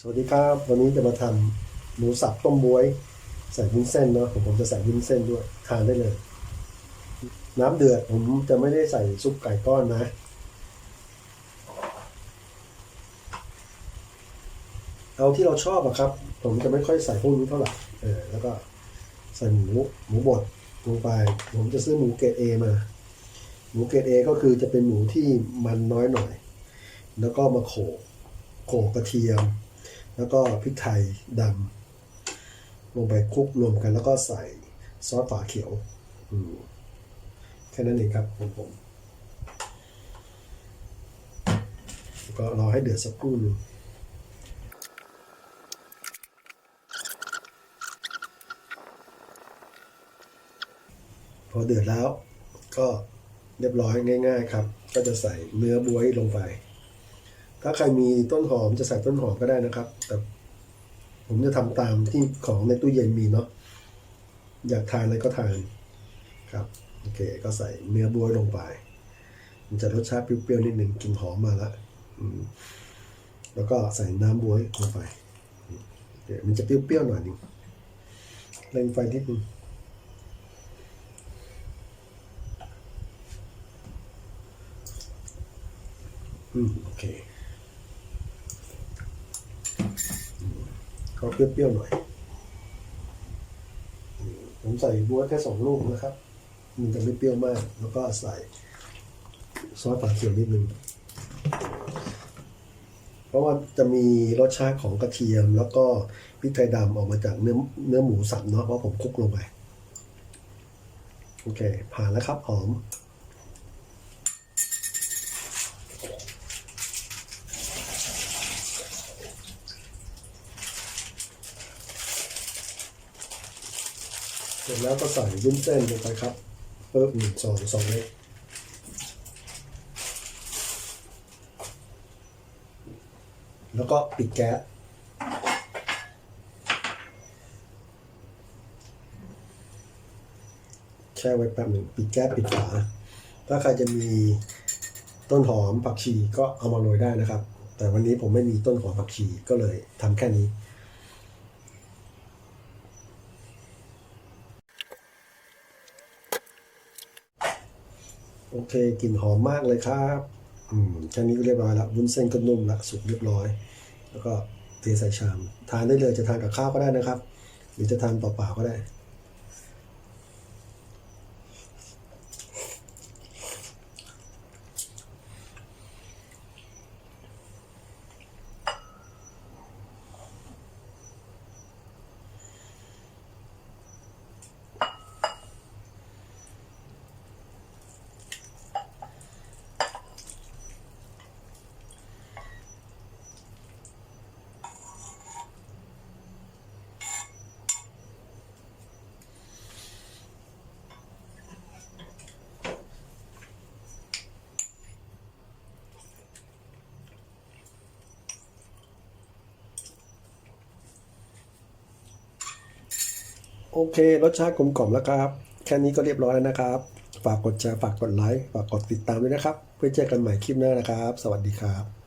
สวัสดีครับ วันนี้จะมาทำหมูสับต้มบวย ใส่วุ้นเส้นเนาะผมผมจะใส่วุ้นเส้นด้วยทานได้เลย น้ำเดือดผมจะไม่ได้ใส่ซุปไก่ก้อนนะ เอาที่เราชอบอะครับ ผมจะไม่ค่อยใส่พวกนี้เท่าไหร่เออแล้วก็ใส่หมูหมูบดลงไป ผมจะซื้อหมูเกรดเอมา หมูเกรดเอก็คือจะเป็นหมูที่มันน้อยหน่อย แล้วก็มาโขกโขกกระเทียม แล้วก็พริกไทยดำลงไปคลุกรวมกัน แล้วก็ใส่ซอสฝาเขียวแค่นั้นเองครับของผมก็รอให้เดือดสักครู่นึงพอเดือดแล้วก็เรียบร้อยง่าย ๆ ครับ ก็จะใส่เนื้อบวยลงไป ถ้าใครมีต้นหอมจะใส่ต้นหอมก็ได้นะครับ แต่ผมจะทำตามที่ของในตู้เย็นมีเนาะอยากทานอะไรก็ทานครับโอเค ก็ใส่เนื้อบวลงไป มันจะรสชาติเปรี้ยวๆนิดหนึ่งกลิ่นหอมมาละแล้วก็ใส่น้ำบวยลงไปเดี๋ยวมันจะเปรี้ยวๆหน่อยนึงเร่งไฟนิดนึงอืมโอเค มก็เปรี้ยวๆหน่อย ผมใส่บัวแค่สองลูกนะครับ มันจะไม่เปรี้ยวมาก แล้วก็ใส่ซอสฝาเขียวนิดนึง เพราะว่าจะมีรสชาติของกระเทียม แล้วก็พริกไทยดำออกมาจากเนื้อเนื้อหมูสับเนาะเพราะผมคลุกลงไป โอเค ผ่านแล้วครับหอม เสร็จแล้วก็ใส่วุ้นเส้นลงไปครับเพิ่มหนึ่งสองสองเล็กแล้วก็ปิดแก๊สแช่ไว้แป๊บหนึ่งปิดแก๊สปิดฝา ถ้าใครจะมีต้นหอมผักชีก็เอามาโรยได้นะครับ แต่วันนี้ผมไม่มีต้นหอมผักชีก็เลยทำแค่นี้ โอเคกลิ่นหอมมากเลยครับอืมแค่นี้ก็เรียบร้อยแล้ววุ้นเส้นก็นุ่มละสุกเรียบร้อย แล้วก็เทใส่ชาม ทานได้เลยจะทานกับข้าวก็ได้นะครับ หรือจะทานเปล่าๆก็ได้ โอเค รสชาติกลมกล่อมแล้วครับ แค่นี้ก็เรียบร้อยแล้วนะครับ ฝากกดแชร์ฝากกดไลค์ฝากกดติดตามด้วยนะครับ เพื่อเจอกันใหม่คลิปหน้านะครับ สวัสดีครับ